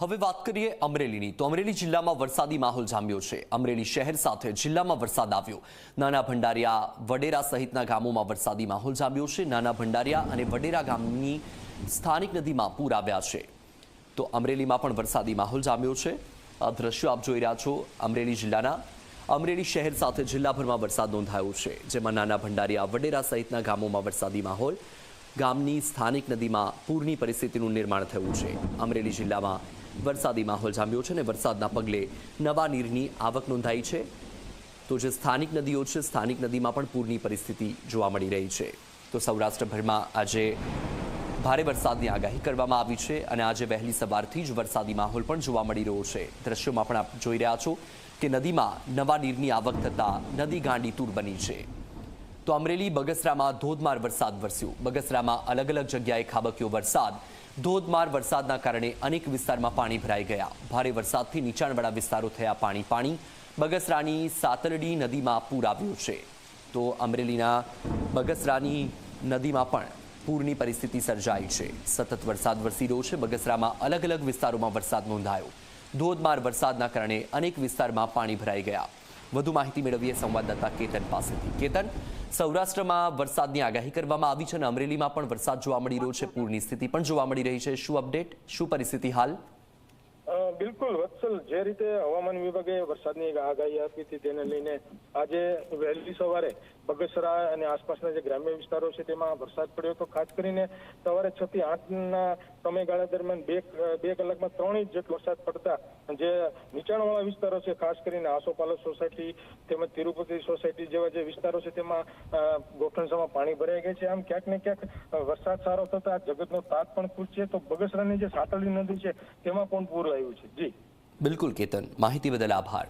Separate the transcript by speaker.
Speaker 1: હવે વાત કરીએ અમરેલીની. તો અમરેલી જિલ્લામાં વરસાદી માહોલ જામ્યો છે. અમરેલી શહેર સાથે જિલ્લામાં વરસાદ આવ્યો. નાના ભંડારિયા વડેરા સહિતના ગામોમાં વરસાદી માહોલ જામ્યો છે. નાના ભંડારિયા અને વડેરા ગામની સ્થાનિક નદીમાં પૂર આવ્યા છે. તો અમરેલીમાં પણ વરસાદી માહોલ જામ્યો છે. આ દ્રશ્યો આપ જોઈ રહ્યા છો અમરેલી જિલ્લાના. અમરેલી શહેર સાથે જિલ્લાભરમાં વરસાદ નોંધાયો છે, જેમાં નાના ભંડારિયા વડેરા સહિતના ગામોમાં વરસાદી માહોલ ગામની સ્થાનિક નદીમાં પૂરની પરિસ્થિતિનું નિર્માણ થયું છે. અમરેલી જિલ્લામાં વરસાદી માહોલ જામ્યો છે અને વરસાદના પગલે નવા નીરની આવક નોંધાઈ છે. તો જે સ્થાનિક નદીઓ છે, સ્થાનિક નદીમાં પણ પૂરની પરિસ્થિતિ જોવા મળી રહી છે. તો સૌરાષ્ટ્રભરમાં આજે ભારે વરસાદની આગાહી કરવામાં આવી છે અને આજે વહેલી સવારથી જ વરસાદી માહોલ પણ જોવા મળી રહ્યો છે. દ્રશ્યોમાં પણ આપ જોઈ રહ્યા છો કે નદીમાં નવા નીરની આવક થતાં નદી ગાંડી તૂર બની છે. તો અમરેલી બગસરામાં ધોધમાર વરસાદ વરસ્યો. બગસરામાં અલગ અલગ જગ્યાએ ખાબક્યો વરસાદ. ધોધમાર વરસાદના કારણે અનેક વિસ્તારમાં પાણી ભરાઈ ગયા. ભારે વરસાદથી નીચાણવાળા વિસ્તારો થયા પાણી પાણી. બગસરાની સાતરડી નદીમાં પૂર આવ્યું છે. તો અમરેલીના બગસરાની નદીમાં પણ પૂરની પરિસ્થિતિ સર્જાઈ છે. સતત વરસાદ વરસી રહ્યો છે. બગસરામાં અલગ અલગ વિસ્તારોમાં વરસાદ નોંધાયો. ધોધમાર વરસાદના કારણે અનેક વિસ્તારમાં પાણી ભરાઈ ગયા. વધુ માહિતી મેળવીએ સંવાદદાતા કેતન પાસેથી. કેતન, સૌરાષ્ટ્રમાં વરસાદની આગાહી કરવામાં આવી છે અને અમરેલીમાં પણ વરસાદ જોવા મળી રહ્યો છે. પૂરની સ્થિતિ પણ જોવા મળી રહી છે. શું અપડેટ? શું પરિસ્થિતિ હાલ?
Speaker 2: બિલકુલ, વત્સલ, જે રીતે હવામાન વિભાગે વરસાદની આગાહી આપી હતી તેને લઈને આજે વહેલી સવારે બગસરા અને આસપાસના જે ગ્રામ્ય વિસ્તારો છે તેમાં વરસાદ પડ્યો હતો. ખાસ કરીને સવારે છ થી આઠના સમયગાળા દરમિયાન બે બે કલાકમાં ત્રણ ઇંચ જેટલો વરસાદ પડતા જે નીચાણવાળા વિસ્તારો છે, ખાસ કરીને આસોપાલવ સોસાયટી તેમજ તિરુપતિ સોસાયટી જેવા જે વિસ્તારો છે તેમાં ગોઠણસામાં પાણી ભરાઈ ગયા છે. આમ ક્યાંક ને ક્યાંક વરસાદ સારો થતા જગતનો તાત પણ ખુશ છે તો બગસરાની જે સાતળી નદી છે તેમાં પણ પૂર આવ્યું છે. જી
Speaker 1: બિલકુલ કેતન માહિતી બદલ આભાર